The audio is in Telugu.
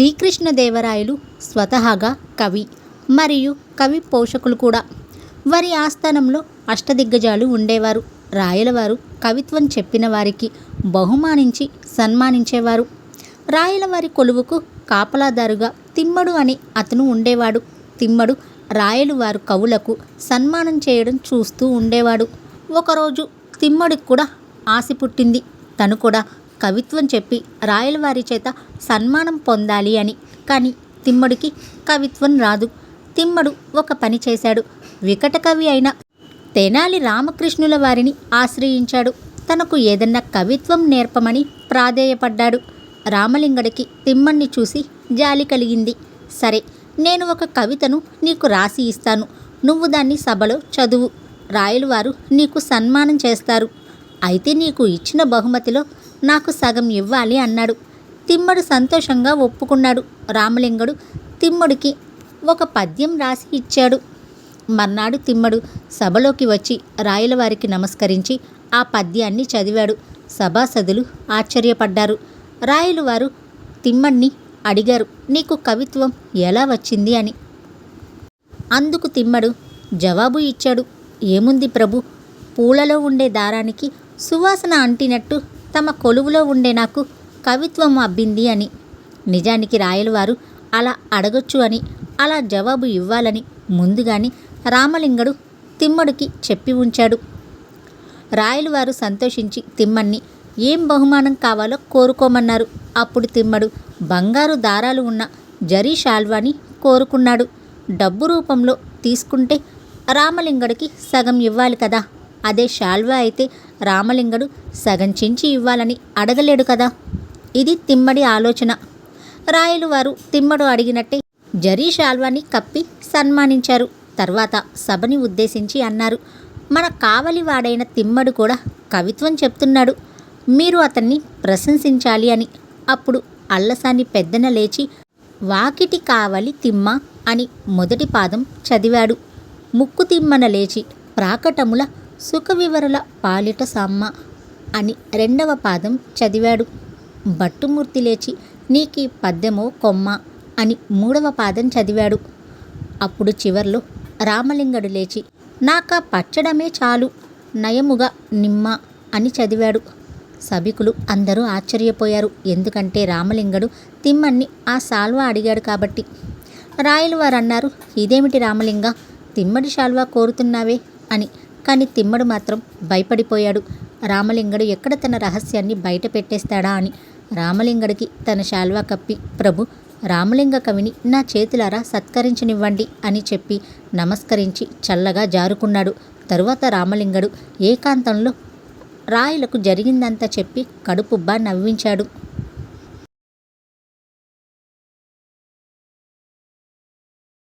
శ్రీకృష్ణదేవరాయలు స్వతహాగా కవి మరియు కవి పోషకులు కూడా. వారి ఆస్థానంలో అష్టదిగ్గజాలు ఉండేవారు. రాయలవారు కవిత్వం చెప్పిన వారికి బహుమానించి సన్మానించేవారు. రాయలవారి కొలువుకు కాపలాదారుగా తిమ్మడు అని అతను ఉండేవాడు. తిమ్మడు రాయలు వారు కవులకు సన్మానం చేయడం చూస్తూ ఉండేవాడు. ఒకరోజు తిమ్మడికి కూడా ఆశ పుట్టింది. తను కూడా కవిత్వం చెప్పి రాయలవారి చేత సన్మానం పొందాలి అని. కానీ తిమ్మడికి కవిత్వం రాదు. తిమ్మడు ఒక పని చేశాడు. వికట కవి అయిన తెనాలి రామకృష్ణుల వారిని ఆశ్రయించాడు. తనకు ఏదన్నా కవిత్వం నేర్పమని ప్రాధేయపడ్డాడు. రామలింగడికి తిమ్మణ్ణి చూసి జాలి కలిగింది. సరే నేను ఒక కవితను నీకు రాసి ఇస్తాను. నువ్వు దాన్ని సభలో చదువు. రాయలవారు నీకు సన్మానం చేస్తారు. అయితే నీకు ఇచ్చిన బహుమతిలో నాకు సగం ఇవ్వాలి అన్నాడు. తిమ్మడు సంతోషంగా ఒప్పుకున్నాడు. రామలింగుడు తిమ్మడికి ఒక పద్యం రాసి ఇచ్చాడు. మర్నాడు తిమ్మడు సభలోకి వచ్చి రాయలవారికి నమస్కరించి ఆ పద్యాన్ని చదివాడు. సభాసదులు ఆశ్చర్యపడ్డారు. రాయలవారు తిమ్మణ్ణి అడిగారు. నీకు కవిత్వం ఎలా వచ్చింది అని. అందుకు తిమ్మడు జవాబు ఇచ్చాడు. ఏముంది ప్రభు? పూలలో ఉండే దారానికి సువాసన అంటినట్టు తమ కొలువులో ఉండే నాకు కవిత్వం అబ్బింది అని. నిజానికి రాయలవారు అలా అడగొచ్చు అని అలా జవాబు ఇవ్వాలని ముందుగానే రామలింగడు తిమ్మడికి చెప్పి ఉంచాడు. రాయలవారు సంతోషించి తిమ్మణ్ణి ఏం బహుమానం కావాలో కోరుకోమన్నారు. అప్పుడు తిమ్మడు బంగారు దారాలు ఉన్న జరీ షాల్వాని కోరుకున్నాడు. డబ్బు రూపంలో తీసుకుంటే రామలింగడికి సగం ఇవ్వాలి కదా. అదే శాల్వా అయితే రామలింగడు సగం చించి ఇవ్వాలని అడగలేడు కదా? ఇది తిమ్మడి ఆలోచన. రాయలు వారు తిమ్మడు అడిగినట్టే జరీ శాల్వాని కప్పి సన్మానించారు. తర్వాత సభని ఉద్దేశించి అన్నారు మన కావలివాడైన తిమ్మడు కూడా కవిత్వం చెప్తున్నాడు. మీరు అతన్ని ప్రశంసించాలి అని. అప్పుడు అల్లసాని పెద్దన లేచి వాకిటి కావలి తిమ్మ అని మొదటి పాదం చదివాడు. ముక్కు తిమ్మన లేచి ప్రాకటముల సుఖవివరుల పాలిట సమ్మ అని రెండవ పాదం చదివాడు. భట్టుమూర్తి లేచి నీకి పద్యమో కొమ్మ అని మూడవ పాదం చదివాడు. అప్పుడు చివర్లో రామలింగడు లేచి నాక పచ్చడమే చాలు నయముగా నిమ్మ అని చదివాడు. సభికులు అందరూ ఆశ్చర్యపోయారు. ఎందుకంటే రామలింగడు తిమ్మన్ని ఆ సాల్వా అడిగాడు కాబట్టి. రాయలవారు అన్నారు ఇదేమిటి రామలింగ? తిమ్మడి శాల్వా కోరుతున్నావే అని. కానీ తిమ్మడు మాత్రం భయపడిపోయాడు. రామలింగడు ఎక్కడ తన రహస్యాన్ని బయట పెట్టేస్తాడా అని. రామలింగడికి తన శాల్వా కప్పి ప్రభు రామలింగ కవిని నా చేతులారా సత్కరించనివ్వండి అని చెప్పి నమస్కరించి చల్లగా జారుకున్నాడు. తరువాత రామలింగడు ఏకాంతంలో రాయలకు జరిగిందంతా చెప్పి కడుపుబ్బా నవ్వించాడు.